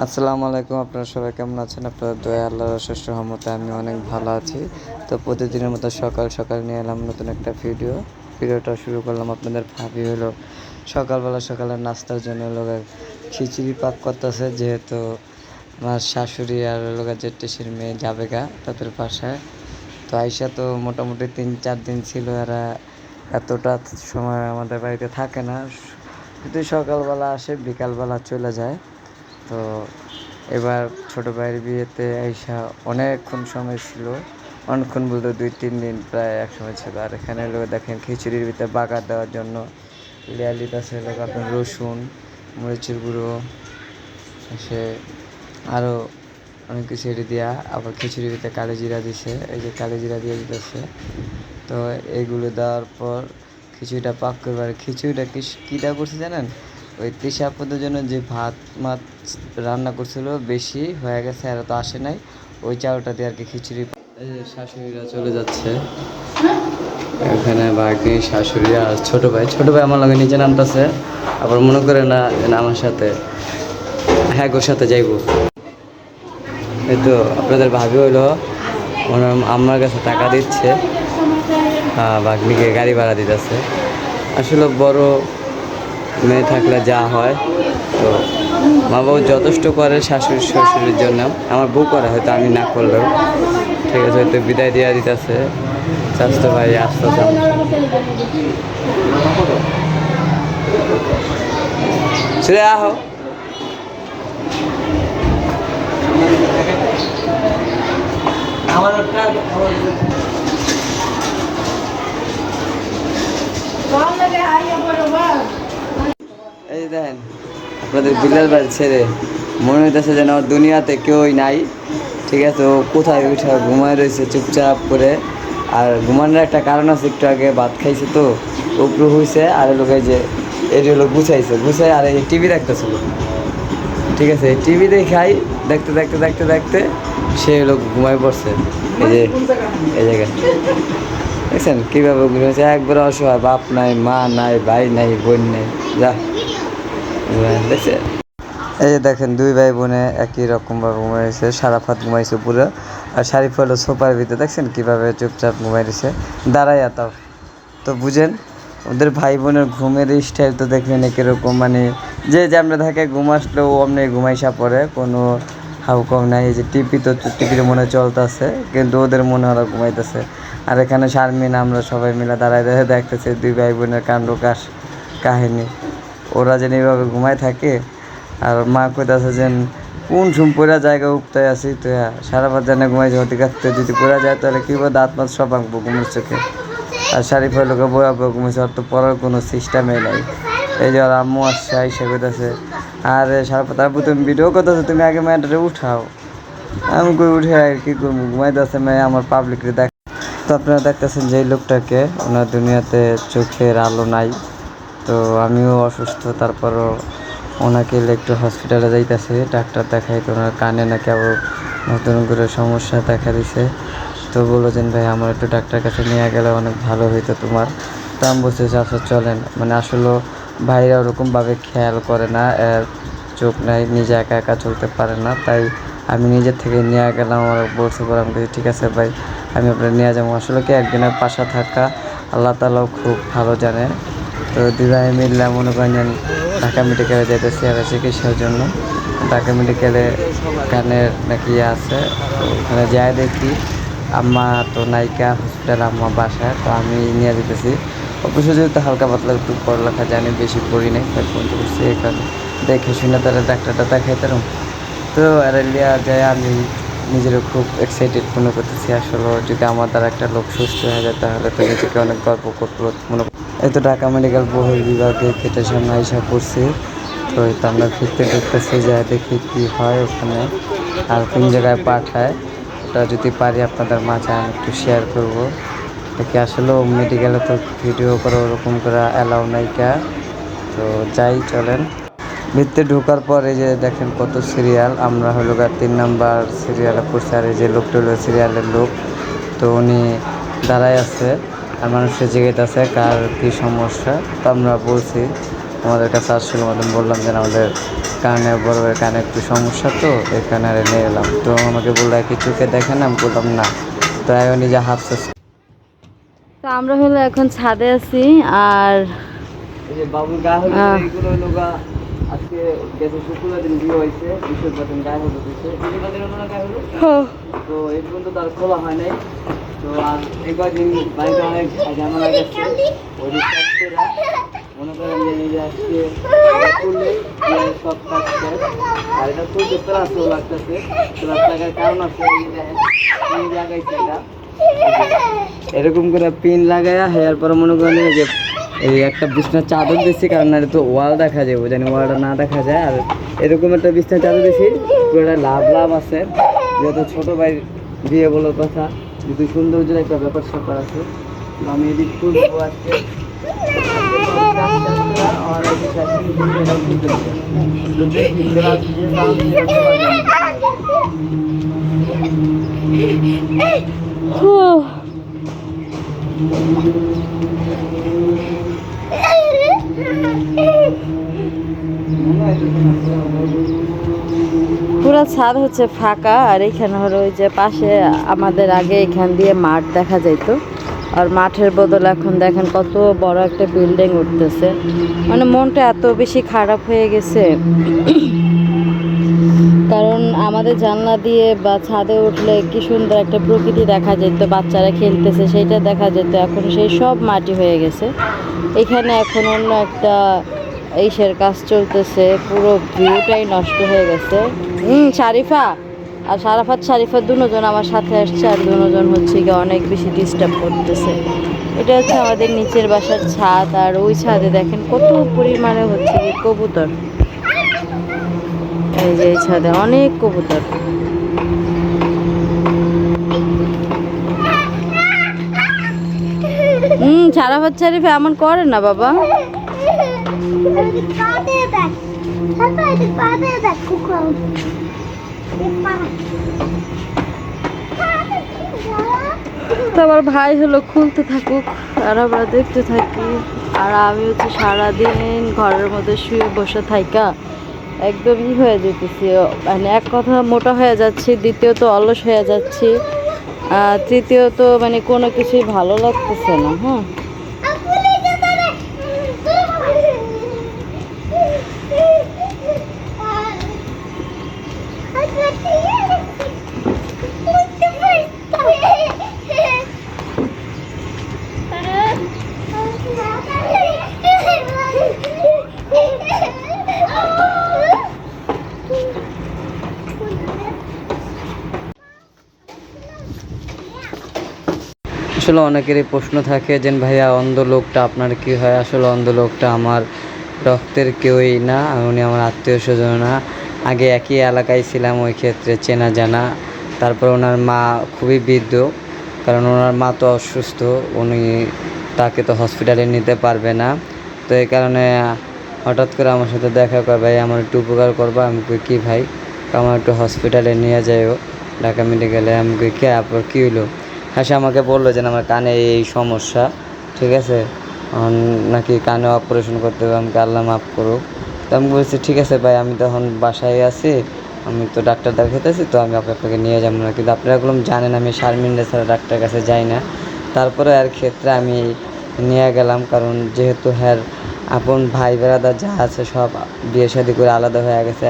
আসসালামু আলাইকুম, আপনারা সবাই কেমন আছেন? আপনাদের দয়া, আল্লাহর অশেষ রহমতে আমি অনেক ভালো আছি। তো প্রতিদিনের মতো সকাল সকাল নিয়ে এলাম নতুন একটা ভিডিও। ভিডিওটা শুরু করলাম আপনাদের ভাবি হলো, সকালবেলা সকালের নাস্তার জন্য লোকের খিচুড়ি পাক করতেছে, যেহেতু আমার শাশুড়ি আর লোকের জেঠেসির মেয়ে যাবে গা তাদের বাসায়। তো আইসা তো মোটামুটি তিন চার দিন ছিল, এরা এতটা সময় আমাদের বাড়িতে থাকে না। যদি সকালবেলা আসে, বিকালবেলা চলে যায়। তো এবার ছোটো ভাইয়ের বিয়েতে আইসা অনেকক্ষণ সময় ছিল। অনেকক্ষণ বলতে দুই, তিন দিন প্রায় এক সময় ছিল। আর এখানে লোক দেখেন খিচুড়ির ভিতরে বাগার দেওয়ার জন্য লিয়ালিত আছে লোক, আপনার রসুন, মরিচের গুঁড়ো সে আরও অনেক কিছু এটি দেওয়া আবার খিচুড়ির ভিতরে কালো জিরা দিছে। এই যে কালো জিরা দিয়ে দিতেছে। তো এইগুলো দেওয়ার পর খিচুড়িটা পাক করবার, খিচুড়িটা কি কীটা করছে জানেন? ওই তৃষা আপুদের জন্য যে ভাত মাছ রান্না করছিল বেশি হয়ে গেছে আর তো আসে নাই। ওই চাউলটা দিয়ে আর কি খিচুড়ি। শাশুড়িরা চলে যাচ্ছে। এখানে বাকি শাশুড়ি আর ছোট ভাই ছোট ভাই আমার লগে নিচে নামতেছে। আবার মনে করে না আমার সাথে। হ্যাঁ গোর সাথে যাইবো। এই তো আপনাদের ভাবি হইল ওনার আমার কাছে টাকা দিচ্ছে। বাগনিকে গাড়ি ভাড়া দিতেছে। আসলে বড় মেয়ে থাকলে যা হয়। তো মা বাবু যথেষ্ট করে শাশুড়ি শ্বশুরের জন্য। আমার বউ করে, হয়তো আমি না করলেও। ঠিক আছে, হয়তো বিদায় দেওয়া দিতেছে। স্বাস্থ্য ভাই আসতে ছেড়ে আহ। আমার দেখেন আপনাদের বিলাল বাড়ি ছেড়ে। মনে হইতেছে যেন দুনিয়াতে কেউই নাই। ঠিক আছে, ও কোথায় উঠে ঘুমায় রয়েছে চুপচাপ করে। আর ঘুমানোর একটা কারণ আছে, একটু আগে ভাত খাইছে তো। উপরু হয়েছে আর লোকে যে, এটি হলো গুছাইছে। গুছাই আর এই টিভি দেখতেছিল ঠিক আছে টিভি দেখাই, দেখতে দেখতে দেখতে দেখতে সে হলো ঘুমায় পড়ছে। এই যে, এই জায়গায়। দেখছেন কীভাবে ঘুমিয়েছে একবার অসহায়, বাপ নাই, মা নাই, ভাই নাই, বোন নাই। যা। এই দেখেন, দুই ভাই বোনে একই রকমভাবে ঘুমাইছে সারাফাত ঘুমাইছে পুরো। আর শারিফ হলো সোফার ভিতরে, দেখছেন কীভাবে চুপচাপ ঘুমাই দিছে দাঁড়াইয়া তাও। তো বুঝেন, ওদের ভাই বোনের ঘুমের স্টাইল তো দেখলেন কীরকম মানে যে যেমন থাকে ঘুম আসলেও অমনি ঘুমাইসা পড়ে কোনো হাউ কম নাই। যে টিপি তো টিপির মনে চলতেছে, কিন্তু ওদের মনে ওরা ঘুমাইতেছে। আর এখানে শারমিন, আমরা সবাই মিলে দাঁড়ায় দাঁড়ায় দেখতেছি দুই ভাই বোনের কাণ্ড কাহিনী। ওরা যেন এইভাবে ঘুমায় থাকে। আর মা কইতাছে যে কোন সুম পড়া জায়গা উপতায় আছি তো সারা রাত জানে ঘুমাইছে হতে কাটতে যদি পড়া যায় তাহলে কি বল দাঁত মাত সব আঁকবো ঘুমের চোখে। আর শাড়ি লোকে বই আঁকবো ঘুমেছে ওর তো পড়ার কোনো সিস্টেমই নাই। এই যে ওর আম্মু আসছে, আইসা কইতাছে, আর সারা তারপর তুমি ভিডিও করতেছো, তুমি আগে ম্যাটারে উঠাও। আমি কই, উঠে আর কি করব? ঘুমাইতেছে মেয়ে, আমার পাবলিকরে দেখ তো আপনারা দেখতেছেন যে লোকটাকে, ওনার দুনিয়াতে চোখের আলো নাই। তো আমিও অসুস্থ, তারপরও ওনাকে একটু হসপিটালে যাইতেছে। ডাক্তার দেখাই তো ওনার কানে নাকি আবার নতুন করে সমস্যা দেখা দিছে। তো বলেছেন ভাই, আমার একটু ডাক্তার কাছে নিয়ে গেলে অনেক ভালো হইতো তোমার। তো আমি বলছি যে আসলে চলেন। মানে আসলে ভাইরা ওরকমভাবে খেয়াল করে না, এর চোখ নাই, নিজে একা একা চলতে পারে না। তাই আমি নিজের থেকে নিয়ে গেলাম, আমার বলছে পরে আমি ঠিক আছে, ভাই, আমি আপনার নিয়ে যাব। আসলে কি একদিনের পাশা থাকা, আল্লাহ তালাও খুব ভালো জানে। তো দুই মিললে মনে করেন ঢাকা মেডিকেলে যেতেছি আর চিকিৎসার জন্য। ঢাকা মেডিকেলে কানের নাকি ইয়ে আছে ওখানে যাই দেখি। আম্মা তো নায়িকা হসপিটাল আম্মা বাসায়, তো আমি নিয়ে যেতেছি। অবশ্য যেহেতু হালকা পাতলা একটু পড়ালেখা জানি, বেশি পড়ি নাই, তাই ফোন করছি এখানে। দেখে শুনে তারা ডাক্তারটা দেখাইতাম তো লিয়া যায়, আমি নিজেরও খুব এক্সাইটেড মনে করতেছি আসলে যদি আমার দ্বারা একটা লোক সুস্থ হয়ে যায় তাহলে তো নিজেকে অনেক গর্ব করতে মনে এই তো ঢাকা মেডিকেল বহির বিভাগে গেটের সামনে আইসা পড়ছি। তো তো আমরা ফিরতে ঢুকতেছি যায় দেখি কী হয় ওখানে। আর কোন জায়গায় পাঠায়, ওটা যদি পারি আপনাদের মাঝে আমি একটু শেয়ার করব। দেখি আসলেও মেডিকেলে তো ভিডিও করে ওরকম করে অ্যালাউ নাইকা তো যাই, চলেন। ভিতরে ঢোকার পর এই যে দেখেন কত সিরিয়াল আমরা হলো গা তিন নাম্বার সিরিয়ালে পড়ছি আর এই যে লোকটা হলো সিরিয়ালের লোক তো উনি দাঁড়ায় আছে আর মানুষের জিজ্ঞেস আছে কার কী সমস্যা তো আমরা বলছি তোমাদের কাছে আসছিলাম আমি বললাম যে আমাদের কানে বড় কানে একটু সমস্যা তো এখানে আর নিয়ে এলাম। তো আমাকে বলল কি চোখে দেখে না আমি বললাম না। তো এখন নিজে হাফসে তো আমরা হলো এখন ছাদে আছি আর বাবুর গা হলো আজকে গেছে শুক্রবার দিন বিয়ে হয়েছে বৃহস্পতিবার দিন গায়ে হলো দিচ্ছে বৃহস্পতিবার দিন ওনার গায়ে হলো? তো এই পর্যন্ত তার খোলা হয় নাই। তো আর এই কয়েকদিন বাড়িতে অনেক ঝামেলা গেছে। ওই মনে করেন যে নিজে আজকে করলে সব কাজ আর এটা লাগতেছে লাগার কারণ আছে এই পিন লাগাইছে এটা। এরকম করে পিন লাগায়া হেয়ার পরে মনে করেন যে এই একটা বিছনার চাদর দিচ্ছি কারণ না তো ওয়াল দেখা যায় জানি ওয়ালটা না দেখা যায়। আর এরকম একটা বিছনার চাদর দিছি, পুরোটা লাভ লাভ আছে। যেহেতু ছোট ভাই বিয়ে বলো কথা, যেহেতু সৌন্দর্যের একটা ব্যাপার স্যাপার আছে। আমি এদিক খুলবো আজকে। और পুরো ছাদ হচ্ছে ফাঁকা, আর এখানে হলো ওই যে পাশে আমাদের আগে এখান দিয়ে মাঠ দেখা যেত আর মাঠের বদল এখন দেখেন কত বড় একটা বিল্ডিং উঠতেছে। মানে মনটা এত বেশি খারাপ হয়ে গেছে। কারণ আমাদের জানলা দিয়ে বা ছাদে উঠলে কি সুন্দর একটা প্রকৃতি দেখা যেত বাচ্চারা খেলতেছে সেটা দেখা যেত এখন সেই সব মাটি হয়ে গেছে। এখানে এখন অন্য একটা এইসের কাজ চলতেছে, পুরো ভিউটাই নষ্ট হয়ে গেছে। হুম শারিফা, আর সারাফাত শারিফা দুজন আমার সাথে আসছে, আর দুজন হচ্ছে গিয়ে অনেক বেশি ডিস্টার্ব করতেছে। এটা হচ্ছে আমাদের নিচের বাসার ছাদ, আর ওই ছাদে দেখেন কত পরিমাণে হচ্ছে কবুতর। এই যে এই ছাদে অনেক কবুতর। হুম সারা বাচ্চা রে এমন করে না বাবা। তো আমার ভাই হলো খুলতে থাকুক, আর আমরা দেখতে থাকি। আর আমি হচ্ছে সারাদিন ঘরের মধ্যে শুয়ে বসে থাইকা। একদমই হয়ে যেতেছি। মানে এক কথা মোটা হয়ে যাচ্ছি, দ্বিতীয়ত অলস হয়ে যাচ্ছি। তৃতীয়ত মানে কোনো কিছুই ভালো লাগতেছে না হ্যাঁ? আসলে অনেকেরই প্রশ্ন থাকে যে, ভাইয়া অন্ধ লোকটা আপনার কি হয়? আসলে অন্ধ লোকটা আমার রক্তের কেউই না, উনি আমার আত্মীয় স্বজন না। আগে একই এলাকায় ছিলাম, ওই ক্ষেত্রে চেনা জানা। তারপর ওনার মা খুবই বৃদ্ধ, কারণ ওনার মা তো অসুস্থ, উনি তাকে তো হসপিটালে নিতে পারবে না। তো এই কারণে হঠাৎ করে আমার সাথে দেখা করে, ভাই, আমার একটু উপকার করবা, আমি কই, কি ভাই? আমার একটু হসপিটালে নিয়ে যাই যাইও। ঢাকা মেডিকেলে, আমি কই, কে? আপনার কী হইল? হ্যাঁ সে আমাকে বলল যে আমার কানে এই সমস্যা, ঠিক আছে? নাকি কানে অপারেশন করতে হবে আমাকে আল্লাহ মাফ করুক। তো আমি বলছি, ঠিক আছে ভাই, আমি তখন বাসায় আছি, আমি তো ডাক্তার দেখাইতেছি, তো আমি আপনাকে নিয়ে যাব না। কিন্তু আপনারা এগুলো জানেন, আমি শারমিনরা ছাড়া ডাক্তারের কাছে যাই না। তারপরে আর ক্ষেত্রে আমি নিয়ে গেলাম, কারণ যেহেতু হ্যার আপন ভাই বেড়াদার যা আছে সব বিয়ে শাদি করে আলাদা হয়ে গেছে,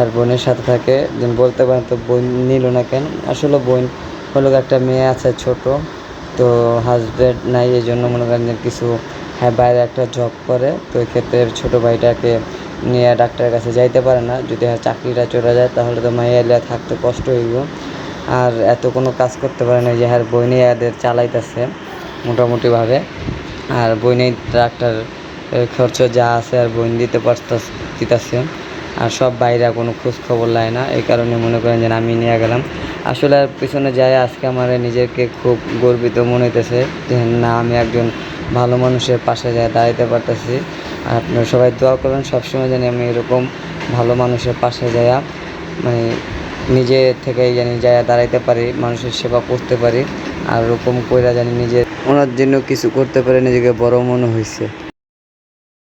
আর বোনের সাথে থাকে। বলতে পারেন তো বোন নিল না কেন? আসলে বোন হলো একটা মেয়ে আছে ছোট, তো হাজব্যান্ড নাই, এই জন্য মনে করেন যে কিছু হ্যাঁ বাইরে একটা জব করে, তো ক্ষেত্রে ছোটো ভাইটাকে নিয়ে ডাক্তারের কাছে যাইতে পারে না। যদি হ্যাঁ চাকরিটা চলে যায়, তাহলে তো মাইয়া এলিয়া থাকতে কষ্ট হইব। আর এত কোনো কাজ করতে পারে না যে হ্যাঁ বইনে এদের চালাইতেছে মোটামুটিভাবে। আর বইনে ডাক্তার খরচ যা আছে আর বইন দিতে পারতাস দিতেছে। আর সব বাইরে কোনো খোঁজ খবর নেয় না। এই কারণে মনে করেন যে আমি নিয়ে গেলাম। আসলে পিছনে যাই, আজকে আমার নিজেকে খুব গর্বিত মনে হইতেছে যে, না, আমি একজন ভালো মানুষের পাশে যায় দাঁড়াইতে পারতেছি। আর আপনারা সবাই দোয়া করবেন, সবসময় জানি আমি এরকম ভালো মানুষের পাশে যাইয়া মানে নিজে থেকে জানি যাইয়া দাঁড়াইতে পারি, মানুষের সেবা করতে পারি। আর ওরকম কইরা জানি নিজে ওনার জন্য কিছু করতে পারে নিজেকে বড় মনে হয়েছে